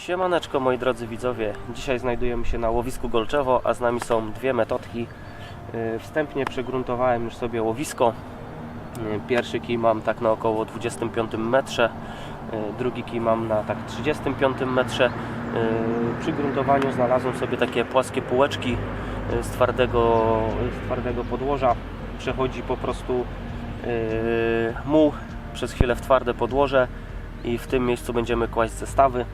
Siemaneczko moi drodzy widzowie, dzisiaj znajdujemy się na łowisku Golczewo, a z nami są dwie metodki. Yy, Wstępnie przegruntowałem już sobie łowisko. Yy, Pierwszy kij mam tak na około 25 metrze, yy, drugi kij mam na tak 35 metrze. Przy gruntowaniu znalazłem sobie takie płaskie półeczki z twardego, z twardego podłoża. Przechodzi po prostu muł przez chwilę w twarde podłoże i w tym miejscu będziemy kłaść zestawy.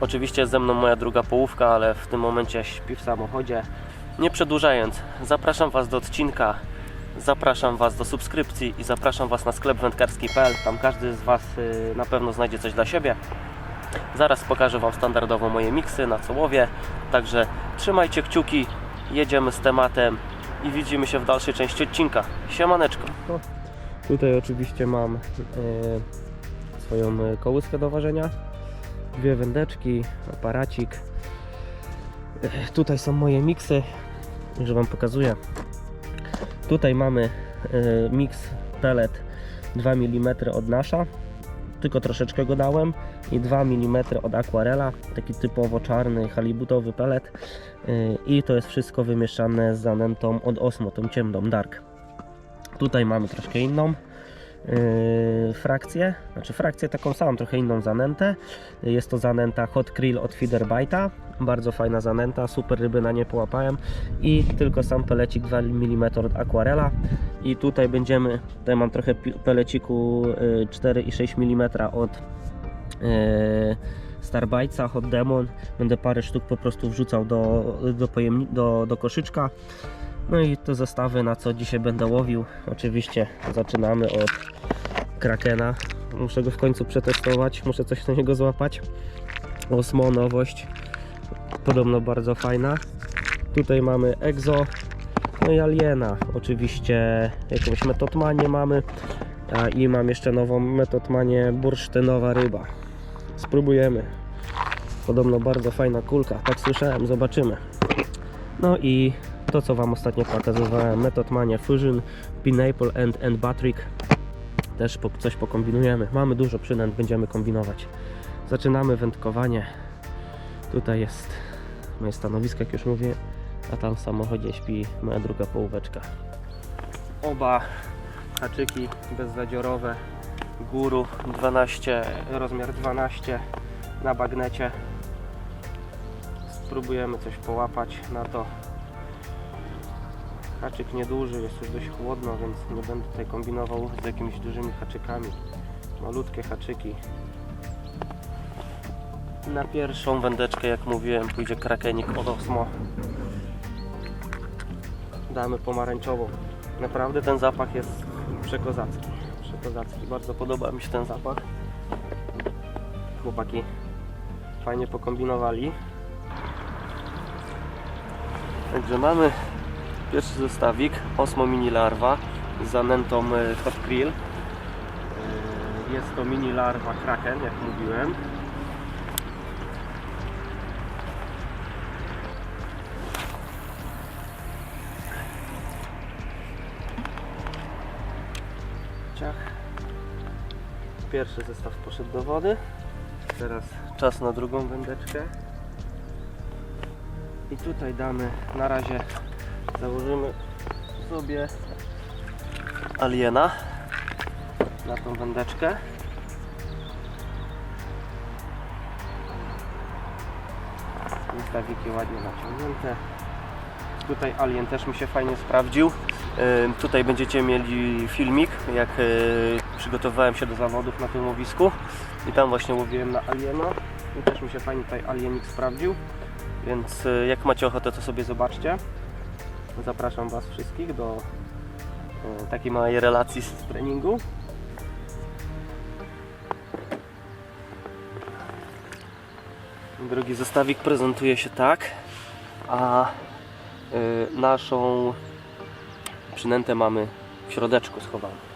Oczywiście jest ze mną moja druga połówka, ale w tym momencie śpi w samochodzie. Nie przedłużając, zapraszam Was do odcinka, zapraszam Was do subskrypcji i zapraszam Was na sklep wędkarski.pl. Tam każdy z Was y, na pewno znajdzie coś dla siebie. Zaraz pokażę Wam standardowo moje miksy na co łowię. Także trzymajcie kciuki, jedziemy z tematem i widzimy się w dalszej części odcinka. Siemaneczko. Tutaj oczywiście mam e, swoją e, kołyskę do ważenia dwie wędeczki, aparacik. Tutaj są moje miksy, że Wam pokazuję. Tutaj mamy e, miks pellet 2 mm od nasza, tylko troszeczkę go dałem i 2 mm od Aquarela, taki typowo czarny halibutowy pellet E, i to jest wszystko wymieszane z zanętą od Osmo, tą ciemną Dark. Tutaj mamy troszkę inną frakcję, znaczy frakcję taką samą, trochę inną zanętę. Jest to zanęta Hot Krill od Feederbite'a, bardzo fajna zanęta, super ryby na nie połapałem. I tylko sam pelecik 2 mm od Aquarela. I tutaj będziemy, tutaj mam trochę peleciku yy, 4,6 mm od yy, Starbite'a, Hot Demon, będę parę sztuk po prostu wrzucał do, do, pojemni- do, do koszyczka no i te zestawy na co dzisiaj będę łowił. Oczywiście zaczynamy od Krakena. Muszę go w końcu przetestować, muszę coś na niego złapać. Osmo nowość, podobno bardzo fajna. Tutaj mamy Exo, no i Aliena. Oczywiście jakąś metodmanię mamy. A, I mam jeszcze nową metodmanię bursztynowa ryba. Spróbujemy. Podobno bardzo fajna kulka, tak słyszałem, zobaczymy. No i to co Wam ostatnio pokazywałem, Method Mania Fusion, Pineapple and, and Batrick. Też po, coś pokombinujemy. Mamy dużo przynęt, będziemy kombinować. Zaczynamy wędkowanie. Tutaj jest moje stanowisko, jak już mówię, a tam w samochodzie śpi moja druga połóweczka. Oba haczyki bezzadziorowe, guru 12, rozmiar 12 na bagnecie. Spróbujemy coś połapać na to. Haczyk nieduży, jest już dość chłodno, więc nie będę tutaj kombinował z jakimiś dużymi haczykami. Malutkie haczyki. Na pierwszą wędeczkę, jak mówiłem, pójdzie krakenik od Osmo. Damy pomarańczową. Naprawdę ten zapach jest przekozacki. Przekozacki. Bardzo podoba mi się ten zapach. Chłopaki fajnie pokombinowali. Także mamy Pierwszy zestawik Osmo Mini Larwa z zanętą e, Hot Krill. E, Jest to mini larwa Kraken, jak mówiłem. Ciach. Pierwszy zestaw poszedł do wody. Teraz czas na drugą wędeczkę. I tutaj damy na razie założymy sobie aliena na tą wędeczkę. Zestawiki ładnie naciągnięte. Tutaj alien też mi się fajnie sprawdził. Tutaj będziecie mieli filmik, jak y, przygotowywałem się do zawodów na tym łowisku. I tam właśnie łowiłem na aliena. I też mi się fajnie tutaj alienik sprawdził. Więc y, jak macie ochotę, to sobie zobaczcie. Zapraszam Was wszystkich do takiej małej relacji z treningu. Drugi zestawik prezentuje się tak, a e, naszą przynętę mamy w środeczku schowaną.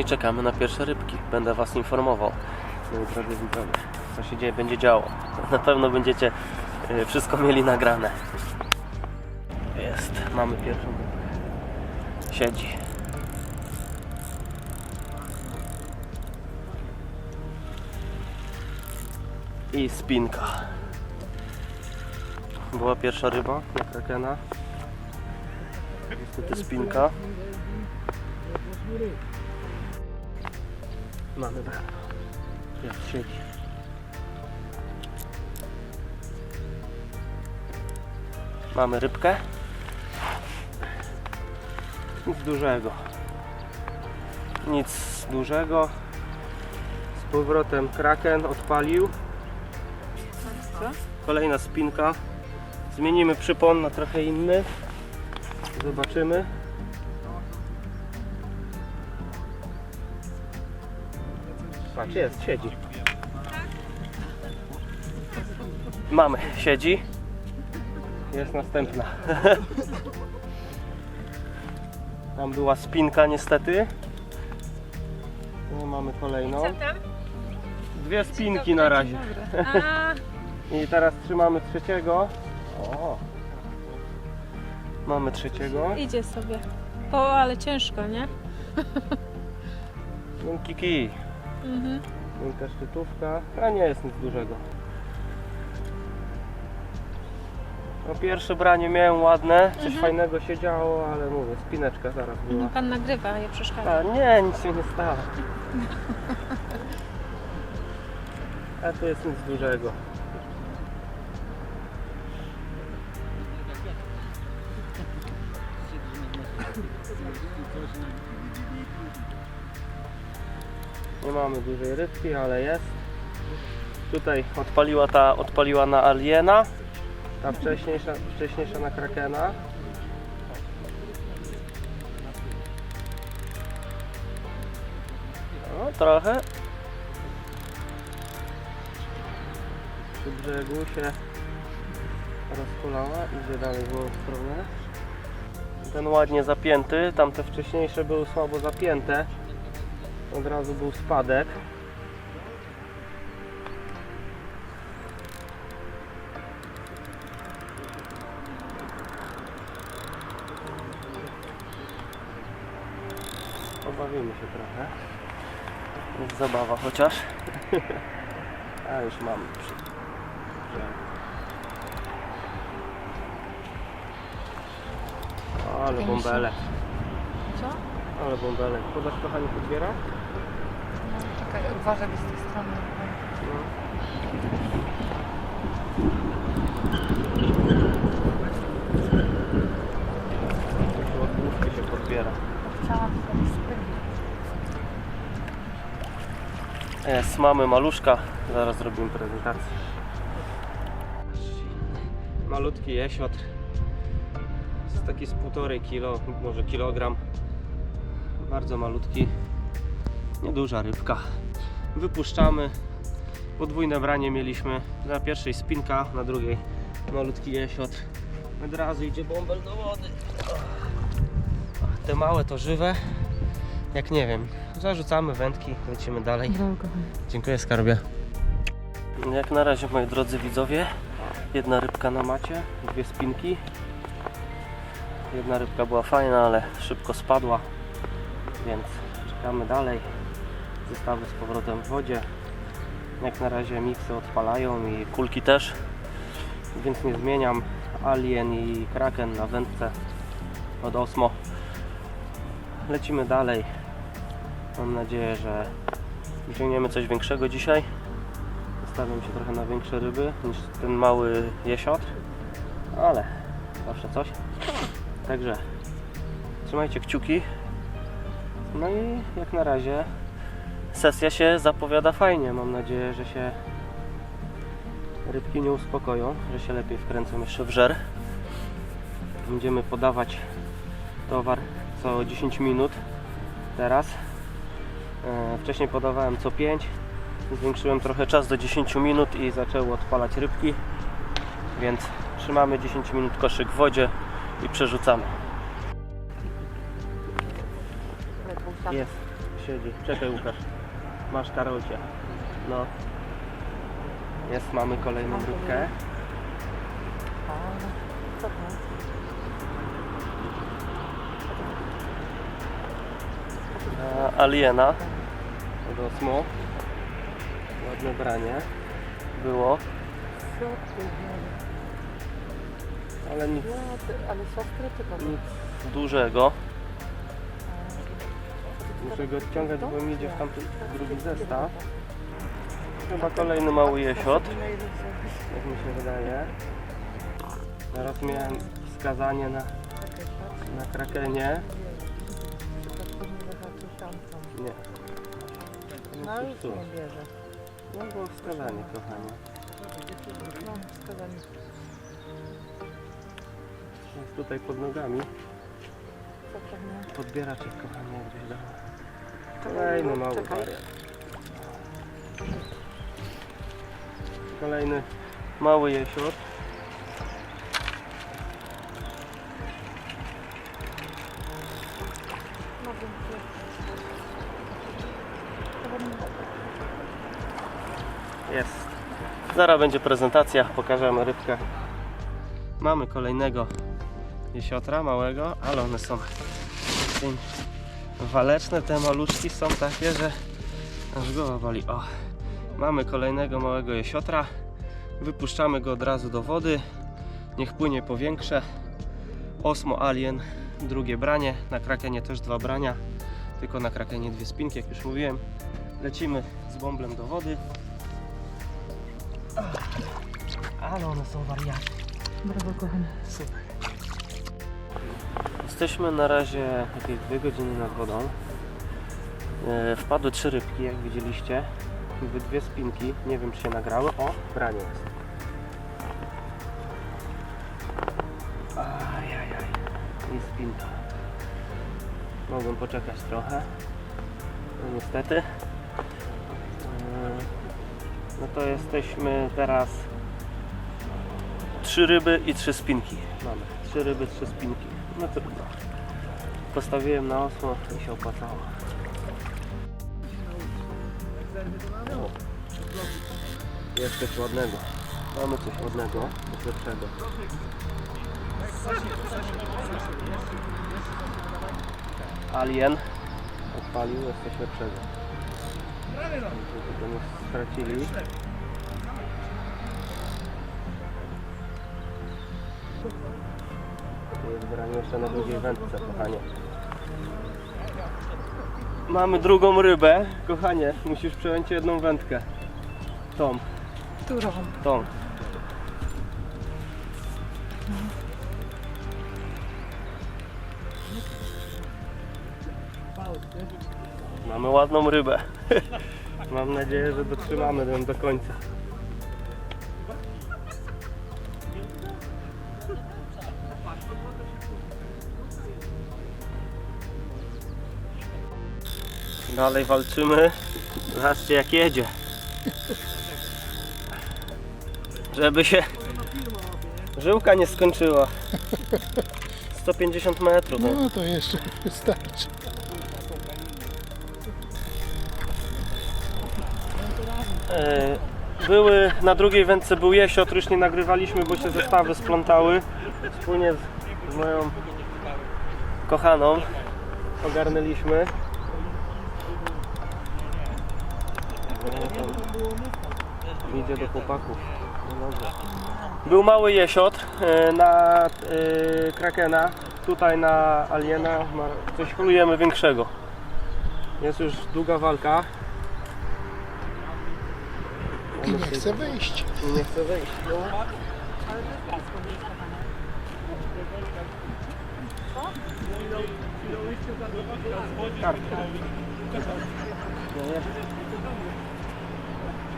I czekamy na pierwsze rybki. Będę Was informował, co się dzieje, będzie działo. Na pewno będziecie y, wszystko mieli nagrane. Jest, mamy pierwszą rybkę. Siedzi. I spinka. Była pierwsza ryba na krakena. Niestety spinka. Mamy brak. Jest, siedzi. Mamy rybkę. Nic dużego. Nic dużego. Z powrotem kraken odpalił. Kolejna spinka. Zmienimy przypon na trochę inny. Zobaczymy. Patrz, jest, siedzi. Mamy, siedzi. Jest następna. Tam była spinka niestety. No, mamy kolejną. Co tam? Dwie spinki na razie. A, I teraz trzymamy trzeciego. O. Mamy trzeciego. idzie sobie. O, ale ciężko, nie? Kiki. Mhm. Wielka szczytówka. A nie jest nic dużego. No pierwsze branie miałem ładne, coś Mhm. fajnego się działo, ale mówię, spineczka zaraz była. No, pan nagrywa, je przeszkadza. A, nie, nic się nie stało. A to jest nic dużego. Nie mamy dużej rybki, ale jest. Tutaj odpaliła ta, odpaliła na aliena. Ta wcześniejsza, wcześniejsza na krakena. No trochę. Przy brzegu się rozkulała, idzie dalej w drugą stronę. Ten ładnie zapięty, tamte wcześniejsze były słabo zapięte. Od razu był spadek. Pobawimy się trochę. Jest zabawa chociaż. A już mam. przy- O, Ale bąbelek, Co? ale bąbelek. Podasz kochanie podbiera? Uważaj, z tej strony. Takie łatwówki się podbiera. Chciałam sobie sprytnie. Jest, mamy maluszka. Zaraz zrobimy prezentację. Malutki jesiotr. Jest taki z półtorej kilo, może kilogram. Bardzo malutki. Nieduża rybka. Wypuszczamy. Podwójne branie mieliśmy. Na pierwszej spinka, na drugiej malutki jesiotr. Od razu idzie bąbel do wody. Te małe to żywe. Jak nie wiem, zarzucamy wędki, lecimy dalej. Dziękuję skarbie. Jak na razie moi drodzy widzowie, jedna rybka na macie, dwie spinki. Jedna rybka była fajna, ale szybko spadła, więc czekamy dalej. Zestawy z powrotem w wodzie. Jak na razie miksy odpalają i kulki też, więc nie zmieniam. Alien i Kraken na wędce od Osmo. Lecimy dalej. Mam nadzieję, że wyciągniemy coś większego dzisiaj. Stawiam się trochę na większe ryby niż ten mały jesiotr, ale zawsze coś. Także trzymajcie kciuki. No i jak na razie sesja się zapowiada fajnie. Mam nadzieję, że się rybki nie uspokoją, że się lepiej wkręcą jeszcze w żer. Będziemy podawać towar co 10 minut teraz. E, Wcześniej podawałem co 5. Zwiększyłem trochę czas do 10 minut i zaczęły odpalać rybki. Więc trzymamy 10 minut koszyk w wodzie i przerzucamy. Jest. siedzi. Czekaj Łukasz. Masz Karolcie. No. Jest, mamy kolejną rybkę. Aliena. Od Osmo. Ładne branie. Było, ale nic, Ale siostry czy kogo? nic dużego. Muszę go odciągać, bo mi idzie w tamten drugi zestaw. Chyba kolejny mały jesiot, jak mi się wydaje. Teraz miałem wskazanie na, na krakenie. Nie. No już Tu. nie bierze. No było wskazanie, kochanie. No, wskazanie. Jest tutaj pod nogami. Co to nie? Podbieracz ich, kochanie, jakbyś dała. Kolejny mały Czekaj. wariat. Kolejny mały jesiot. Jest. Zaraz będzie prezentacja, pokażemy rybkę. Mamy kolejnego jesiotra małego, ale one są takie waleczne. Te maluszki są takie, że aż głowa boli. O, mamy kolejnego małego jesiotra. Wypuszczamy go od razu do wody. Niech płynie po większe. Osmo Alien, drugie branie. Na krakenie też dwa brania. Tylko na krakenie dwie spinki, jak już mówiłem. Lecimy z bąblem do wody. Ale one są wariaty. Brawo, kochany. Super. Jesteśmy na razie jakieś dwie godziny nad wodą. E, wpadły trzy rybki, jak widzieliście. Były dwie spinki. Nie wiem, czy się nagrały. O, branie jest. Ajajaj. I spinka. Mogłem poczekać trochę. No niestety. E, No to jesteśmy teraz Trzy ryby i trzy spinki. Mamy. Trzy ryby, trzy spinki. No trudno. Postawiłem na osło i się opłacało. Jest coś ładnego. Mamy coś ładnego, coś lepszego. Alien odpalił, jest coś lepszego. Tego nie stracili. Branie jeszcze na drugiej wędce, kochanie. Mamy drugą rybę. Kochanie, musisz przejąć jedną wędkę. Tom, Którą? Tom. Mamy ładną rybę. Mam nadzieję, że dotrzymamy ją do końca. Dalej walczymy. Zobaczcie jak jedzie. Żeby się żyłka nie skończyła. 150 metrów. no. To jeszcze wystarczy. E, Były na drugiej wędce był jesiotr, już nie nagrywaliśmy, bo się zestawy splątały. Wspólnie z, z moją kochaną ogarnęliśmy. E, Idzie do chłopaków. No dobrze. Był mały jesiotr e, na e, krakena, tutaj na aliena. Ma- Coś holujemy większego. Jest już długa walka. I nie chce wyjść. Nie chcę wejść. No. Kartka. No jest.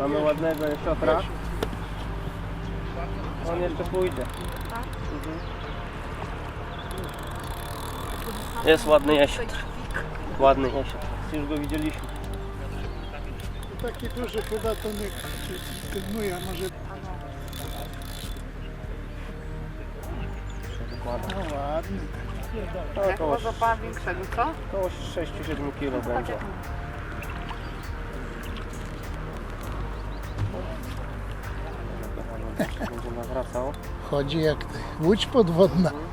Mamy ładnego jesiotra. On jeszcze pójdzie. Mhm. Jest ładny jesiotr. Ładny jesiotr. Już go widzieliśmy. Taki duży chyba to nie filmuje, a może... No ładny. No, około, Złapała większego, co? około 6-7 kg będzie. Będzie nawracał. Chodzi jak łódź podwodna. O,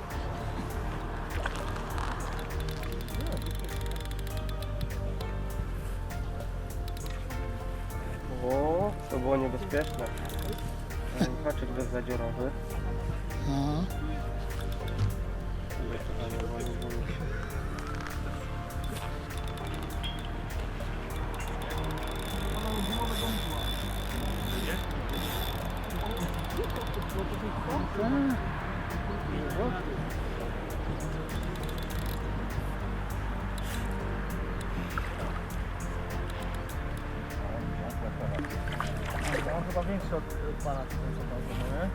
On chyba większy od pana, co ten nie?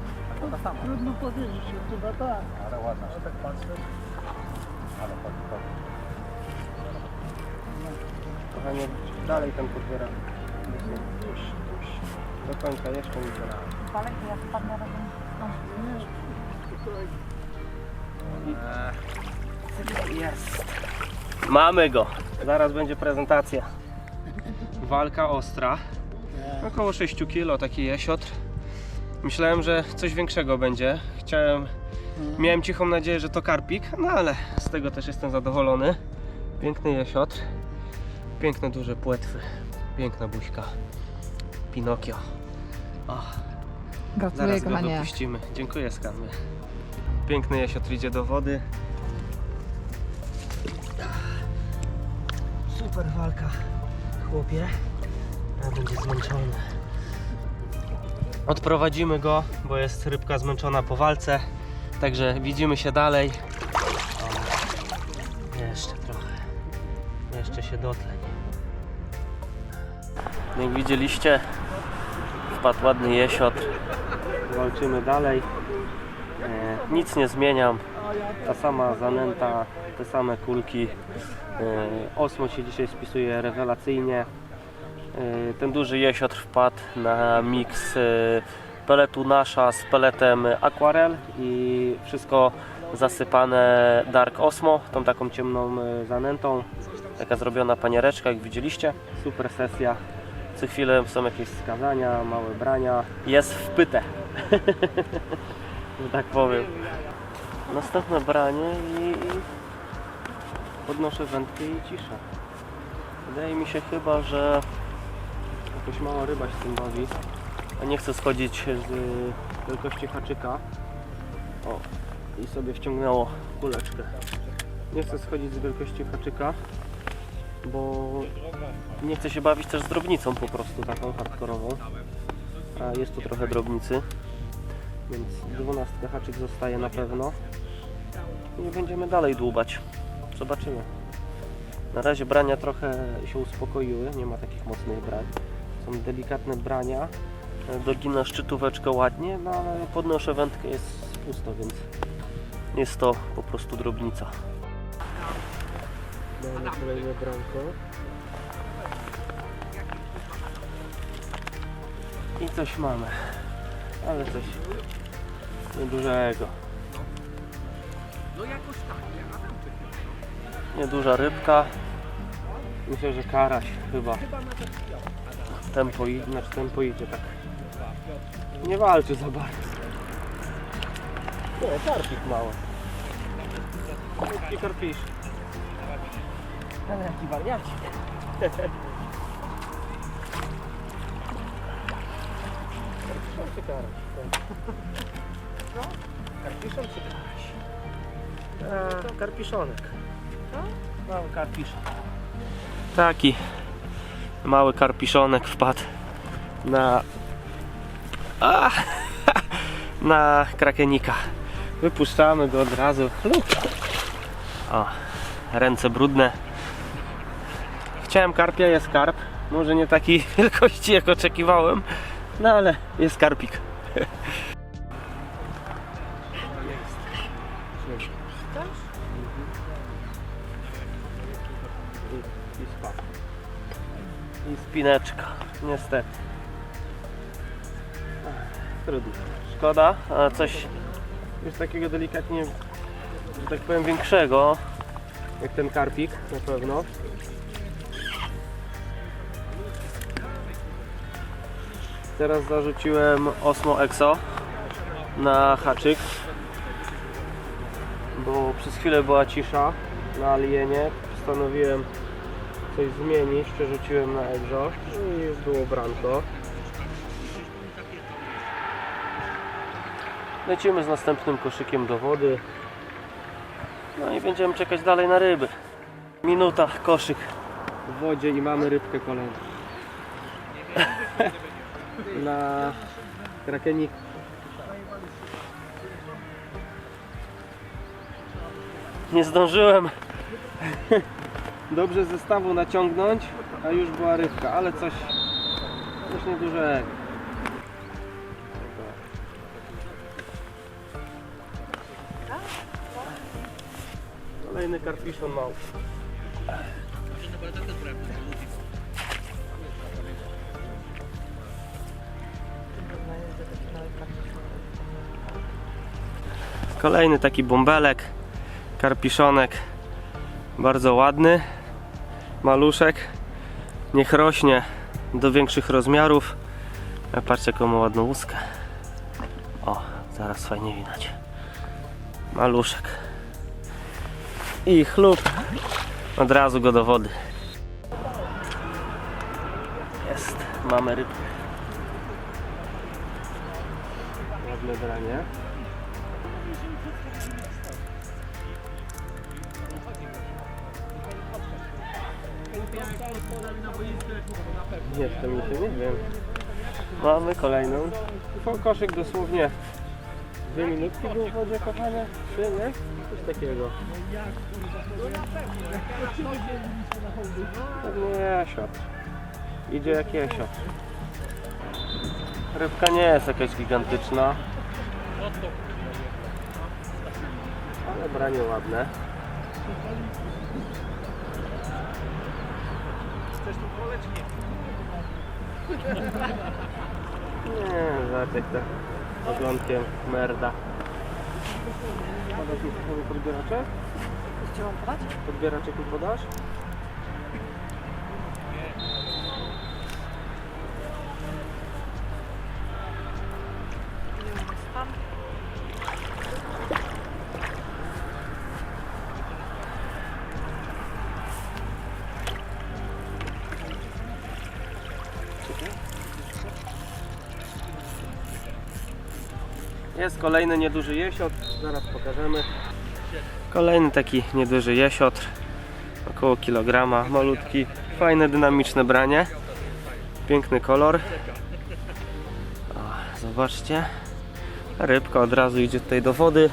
A ta sama. Trudno powiedzieć, chyba tak. Ale ładna. Ale tak patrzę. Ale tak. Kochanie, dalej ten podbiera. Do końca jeszcze to Palek, ja spadnę razem. Jest. Mamy go. Zaraz będzie prezentacja. Walka ostra. Około 6 kg taki jesiotr. Myślałem, że coś większego będzie. Chciałem, miałem cichą nadzieję, że to karpik, no ale z tego też jestem zadowolony. Piękny jesiotr. Piękne duże płetwy. Piękna buźka. Pinokio. Gratuluję, zaraz go kochanie. wypuścimy. Dziękuję skarby. Piękny jesiotr idzie do wody. Super walka, chłopie. A będzie zmęczony. Odprowadzimy go, bo jest rybka zmęczona po walce. Także widzimy się dalej. O, jeszcze trochę. Jeszcze się dotleń. Jak widzieliście, wpadł ładny jesiotr. Walczymy dalej. E, nic nie zmieniam. Ta sama zanęta, te same kulki. E, Osmo się dzisiaj spisuje rewelacyjnie. E, Ten duży jesiotr wpadł na miks e, peletu nasza z peletem Aquarel i wszystko zasypane Dark Osmo, tą taką ciemną e, zanętą. Taka zrobiona paniereczka, jak widzieliście. Super sesja. Co chwilę są jakieś skazania, małe brania. Jest wpyte. że tak powiem. Następne branie i podnoszę wędkę i cisza. Wydaje mi się chyba, że jakaś mała ryba się tym bawi. A nie chcę schodzić z wielkości haczyka. O, i sobie wciągnęło kuleczkę. Nie chcę schodzić z wielkości haczyka, bo nie chcę się bawić też z drobnicą po prostu taką hardkorową. A jest tu trochę drobnicy. Więc 12 haczyk zostaje na pewno. I będziemy dalej dłubać. Zobaczymy. Na razie brania trochę się uspokoiły, nie ma takich mocnych brań. Są delikatne brania. Dogina szczytóweczkę ładnie, no ale podnoszę wędkę, jest pusto, więc jest to po prostu drobnica. Mamy kolejne branko. I coś mamy, ale coś niedużego. Nieduża rybka. Myślę, że karaś chyba. Tempo idzie, znaczy tempo idzie tak. Nie walczy za bardzo. Nie, karpik mały. Krótki karpisz. Ale jaki wariacik. Karaś? Karpiszon czy karaś? A, karpiszonek. Mały karpiszon. Taki mały karpiszonek wpadł na a, na krakenika. Wypuszczamy go od razu. Luk. O, ręce brudne. Chciałem karpia, jest karp. Może nie takiej wielkości jak oczekiwałem, no ale jest karpik. I spineczka, niestety. Szkoda, a coś już takiego delikatnie że tak powiem, większego, jak ten karpik na pewno. Teraz zarzuciłem Osmo Exo na haczyk, bo przez chwilę była cisza na alienie. Postanowiłem coś zmienić, przerzuciłem na egzość i już było branko. Lecimy z następnym koszykiem do wody. No i będziemy czekać dalej na ryby. Minuta, koszyk w wodzie i mamy rybkę kolejną. na krakenik. Nie zdążyłem dobrze zestawu naciągnąć, a już była rybka, ale coś, coś niedużego. Kolejny karpiszon mały. Kolejny taki bąbelek, karpiszonek, bardzo ładny, maluszek, niech rośnie do większych rozmiarów. A patrzcie ma ładną łuskę. O, zaraz fajnie widać. Maluszek. I chlub. Od razu go do wody. Jest, mamy rybkę. Ładne branie. Mi się nie wiem. Mamy kolejną. Ko- Koszyk dosłownie dwie minutki był w wodzie, kochane. Trzy, nie? Coś takiego. Pewnie jesiot. Idzie jak jesiot. Rybka nie jest jakaś gigantyczna. Ale branie ładne. Nie, jak to oglądkiem merda. Podasz mi trochę podbieraczek? Chciałam podać? Podbieraczek już podasz? Jest kolejny nieduży jesiot, zaraz pokażemy. Kolejny taki nieduży jesiotr, około kilograma, malutki, fajne dynamiczne branie, piękny kolor. O, zobaczcie, rybka od razu idzie tutaj do wody.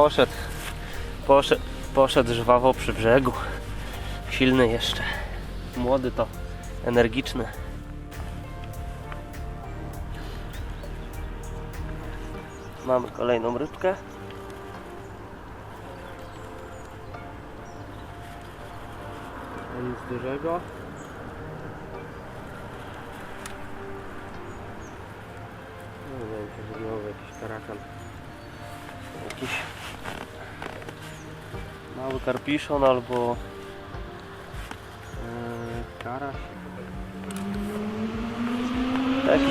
Poszedł, poszedł, poszedł żwawo przy brzegu, silny jeszcze, młody to energiczny. Mamy kolejną rybkę. Nic dużego. No wiem, czy znowu jakiś karakan. Jakiś mały karpiszon albo yy, karaś. Taki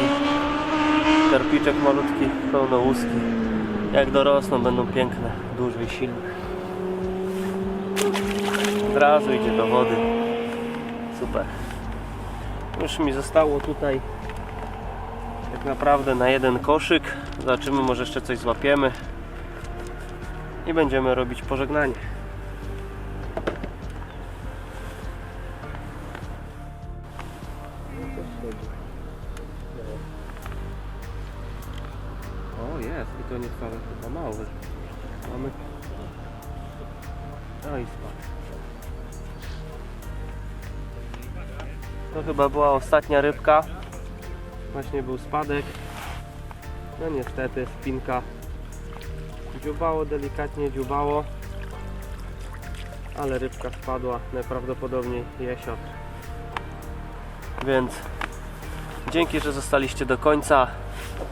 karpiczek malutki, pełnołuski. Jak dorosną będą piękne, duże i silne. Od razu idzie do wody. Super. Już mi zostało tutaj tak naprawdę na jeden koszyk. Zobaczymy, może jeszcze coś złapiemy. I będziemy robić pożegnanie. O jest, i to nie wcale chyba mały. Mamy... No i spadł. To chyba była ostatnia rybka. Właśnie był spadek. No niestety, spinka. Dziubało delikatnie, dziubało. Ale rybka spadła, najprawdopodobniej jesiot. Więc dzięki, że zostaliście do końca.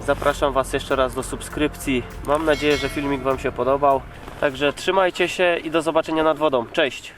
Zapraszam Was jeszcze raz do subskrypcji. Mam nadzieję, że filmik Wam się podobał. Także trzymajcie się i do zobaczenia nad wodą. Cześć!